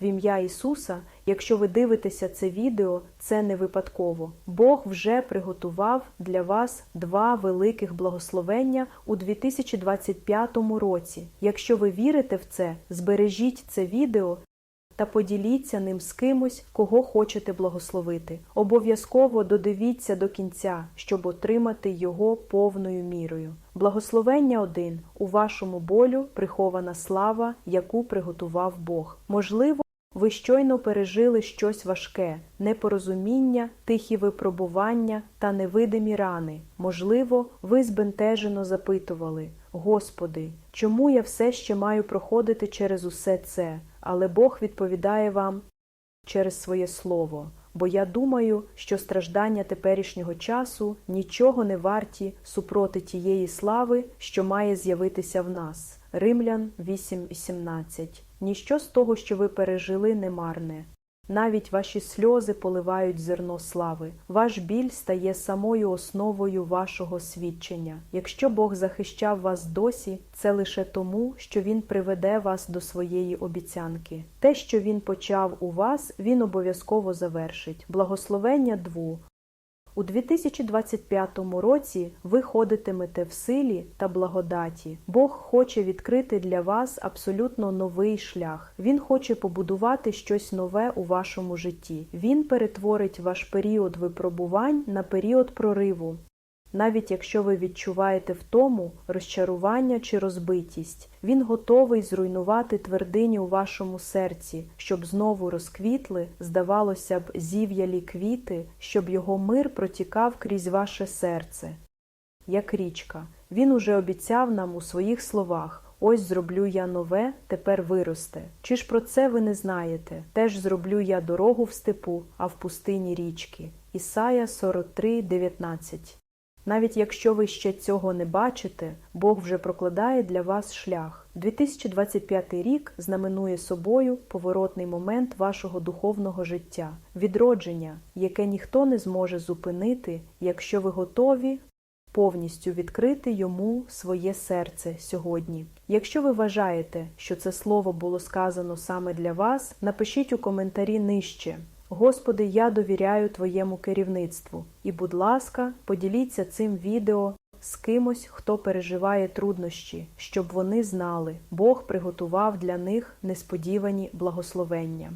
В ім'я Ісуса, якщо ви дивитеся це відео, це не випадково. Бог вже приготував для вас два великих благословення у 2025 році. Якщо ви вірите в це, збережіть це відео та поділіться ним з кимось, кого хочете благословити. Обов'язково додивіться до кінця, щоб отримати його повною мірою. Благословення один у вашому болю прихована слава, яку приготував Бог. Можливо, ви щойно пережили щось важке, непорозуміння, тихі випробування та невидимі рани. Можливо, ви збентежено запитували: Господи, чому я все ще маю проходити через усе це? Але Бог відповідає вам через своє слово. Бо я думаю, що страждання теперішнього часу нічого не варті супроти тієї слави, що має з'явитися в нас. Римлян 8.18 Ніщо з того, що ви пережили, не марне. Навіть ваші сльози поливають зерно слави. Ваш біль стає самою основою вашого свідчення. Якщо Бог захищав вас досі, це лише тому, що Він приведе вас до своєї обіцянки. Те, що Він почав у вас, Він обов'язково завершить. Благословення дву. У 2025 році ви ходитимете в силі та благодаті. Бог хоче відкрити для вас абсолютно новий шлях. Він хоче побудувати щось нове у вашому житті. Він перетворить ваш період випробувань на період прориву. Навіть якщо ви відчуваєте втому, розчарування чи розбитість, він готовий зруйнувати твердині у вашому серці, щоб знову розквітли, здавалося б, зів'ялі квіти, щоб його мир протікав крізь ваше серце. Як річка, він уже обіцяв нам у своїх словах. Ось зроблю я нове, тепер виросте. Чи ж про це ви не знаєте? Теж зроблю я дорогу в степу, а в пустині річки. Ісая 43, 19 навіть якщо ви ще цього не бачите, Бог вже прокладає для вас шлях. 2025 рік знаменує собою поворотний момент вашого духовного життя, відродження, яке ніхто не зможе зупинити, якщо ви готові повністю відкрити йому своє серце сьогодні. Якщо ви вважаєте, що це слово було сказано саме для вас, напишіть у коментарі нижче. Господи, я довіряю Твоєму керівництву. І, будь ласка, поділіться цим відео з кимось, хто переживає труднощі, щоб вони знали, Бог приготував для них несподівані благословення.